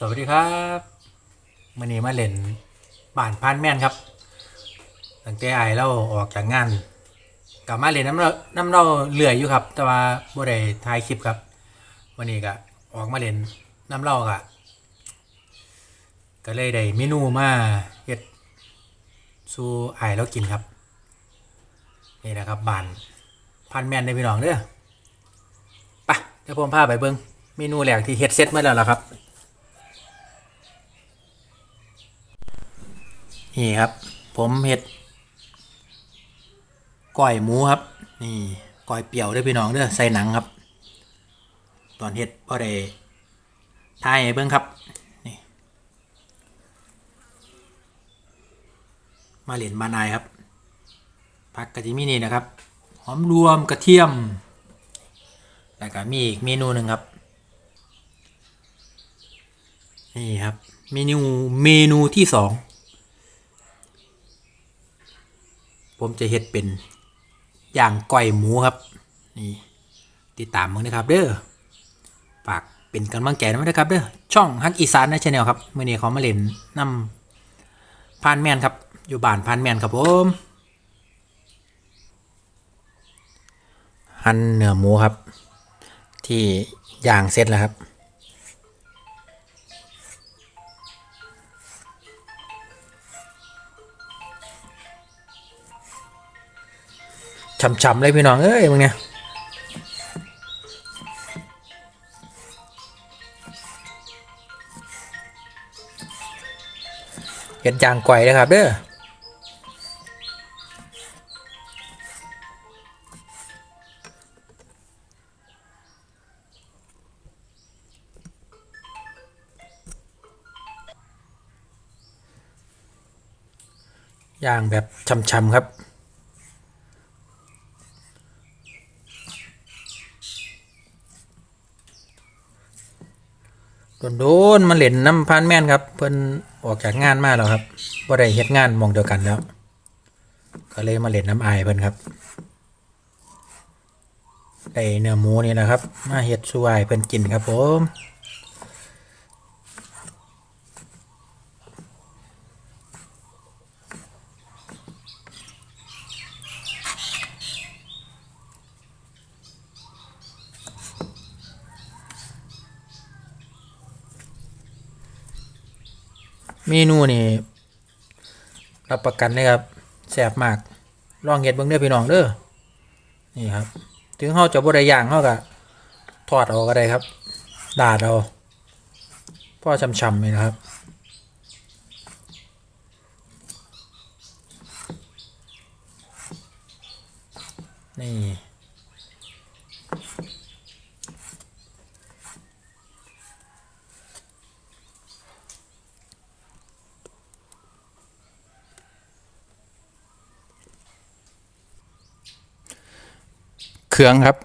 สวัสดีครับมื่อนี้มาเล่นบ้านพานแม่นครับตั้งแต่ไอเราออกจากงานกลับมาเล่นน้ำเราน้ำเราเหลื่อยอยู่ครับ แต่ว่าบ่ได้ถ่ายคลิปครับวันนี้ก็ออกมาเล่นน้ำเราก็ก็เลยได้เมนูมาเฮ็ดสู่ไอเรากินครับนี่นะครับบ้านพานแม่นในพี่น้องเด้อไปเดี๋ยวผมพาไปเบิ่งเมนูแรกที่เฮ็ดเสร็จมาแล้วล่ะครับ นี่ครับ ผมเห็ดก้อยหมูครับ นี่ก้อยเปี่ยวด้วยพี่น้องเด้อใส่หนังครับ ตอนเห็ดพอได้ทายเบิ่งครับนี่มาเหรียญมานายครับผักกะทิมีนี่นะครับหอมรวมกระเทียมแล้วก็มีอีกเมนูหนึ่งครับนี่ครับเมนูเมนูที่สอง ผมจะเฮ็ดเป็นอย่างก้อยหมูครับ นี่ติดตามมึงนะครับเด้อฝากเป็นกำลังใจนะครับเด้อช่องฮักอีสานนะชาแนลครับเมื่อนี้เขามาเล่นนำพานแมนครับ อยู่บ้านพานแมนครับผมหั่นเนื้อหมูครับ ที่ย่างเสร็จแล้วครับ ช่ำๆเลยพี่น้องเอ้ยมึงเนี่ยเห็ดยางไก่นะครับ เด้อย่างแบบช่ำๆครับ โดนๆมาเล่นน้ำพานแม่นครับ เพิ่นออกจากงานมาแล้วครับบ่ได้เฮ็ดงานมองเดียวกันแล้ว ก็เลยมาเล่นน้ำอายเพิ่นครับได้เนื้อหมูนี่นะครับ มาเฮ็ดสวายเพิ่นกินครับผม เมนูนี่รับประกันเลยครับแสบมาก ลองเห็ดเบิ้งเด้อพี่น้องเด้อนี่ครับ ถึงเขาจะบ่ได้ย่างเขาก็ทอดเอาก็ได้ครับ ดาดเอาพ่อช่ำๆเลยนะครับ นี่ เครื่องครับ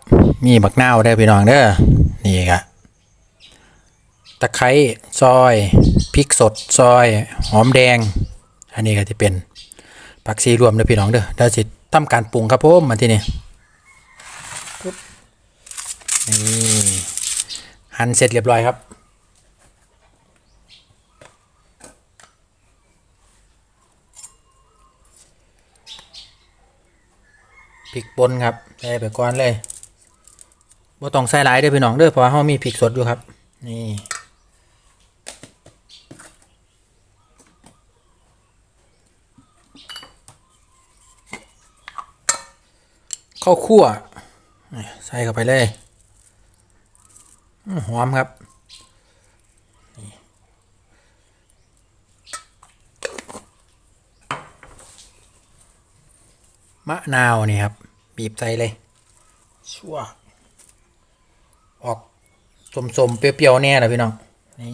มีบักนาวได้พี่น้องเด้อนี่ครับตะไคร้ซอยพริกสดซอยหอมแดง อันนี้ก็จะเป็นผักชีรวมเด้อพี่น้องเด้อเดี๋ยวสิทำการปรุงครับผมมาที่นี่นี่หั่นเสร็จเรียบร้อยครับ พริกป่นครับใส่ไปก่อนเลยบ่ต้องใส่หลายเด้อพี่น้องเด้อเพราะว่าเฮามีพริกสดอยู่ครับ นี่ข้าวคั่วใส่เข้าไปเลยหอมครับมะนาวนี่ครับ บีบใส่เลย ชั่ว ออกสมๆ เปรี้ยวๆ แน่เลยพี่น้อง นี่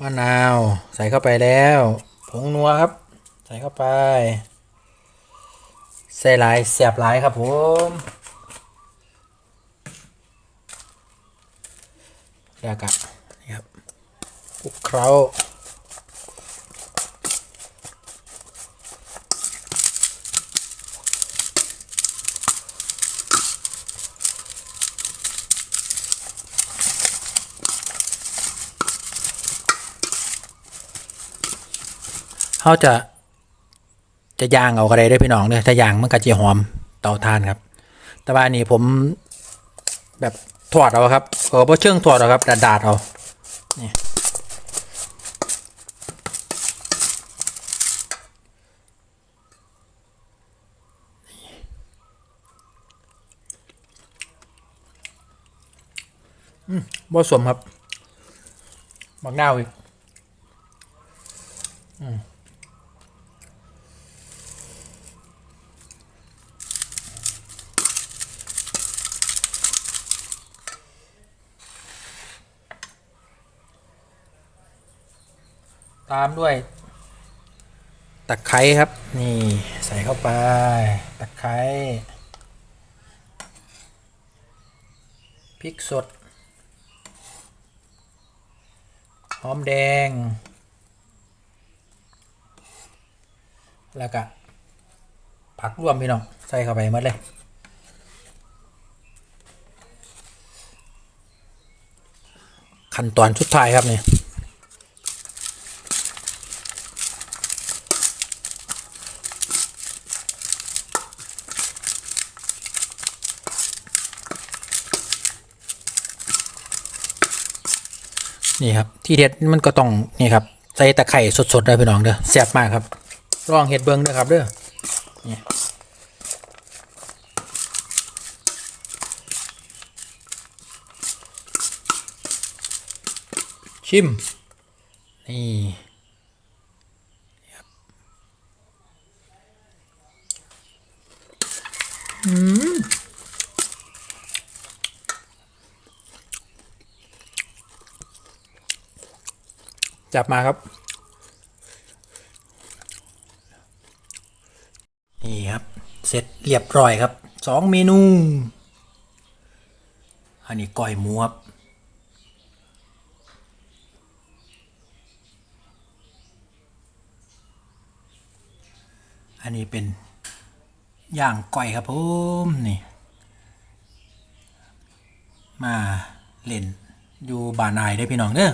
มะนาว ใส่เข้าไปแล้ว ผงนัวครับ ใส่เข้าไป ใส่หลายแสบหลายครับผมแแล้วก็นี่ครับคลุกเคล้าเขาจะ จะย่างเอาอะไรได้พี่น้องเนี่ยถ้าย่างมันก็จะหอมเตาถ่านครับ แต่ว่านี่ผมแบบถอดเอาครับเออเพราะเชื่องถอดเอาครับดาดดาดเอานี่อืมบ่สมครับบักนาวอีก อืม ตามด้วย ตะไคร้ครับ นี่ใส่เข้าไป ตะไคร้พริกสด หอมแดง แล้วก็ผักรวมพี่น้อง ใส่เข้าไปหมดเลยขั้นตอนสุดท้ายครับนี่ นี่ครับ ที่เด็ดมันก็ต้องนี่ครับใส่ตะไคร่สดๆเลยพี่น้องเด้อแซ่บมากครับลองเห็ดเบิ้งเด้อครับเด้อนี่ชิม นี่ครั จับมาครับ นี่ครับ เสร็จเรียบร้อยครับสองเมนู อันนี้ก้อยหมูครับอันนี้เป็นย่างก้อยครับผมนี่ มาเล่นอยู่บานายได้พี่น้องเด้อ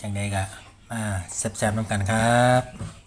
จังใดกะมาแซ่บๆน้ำกันครับ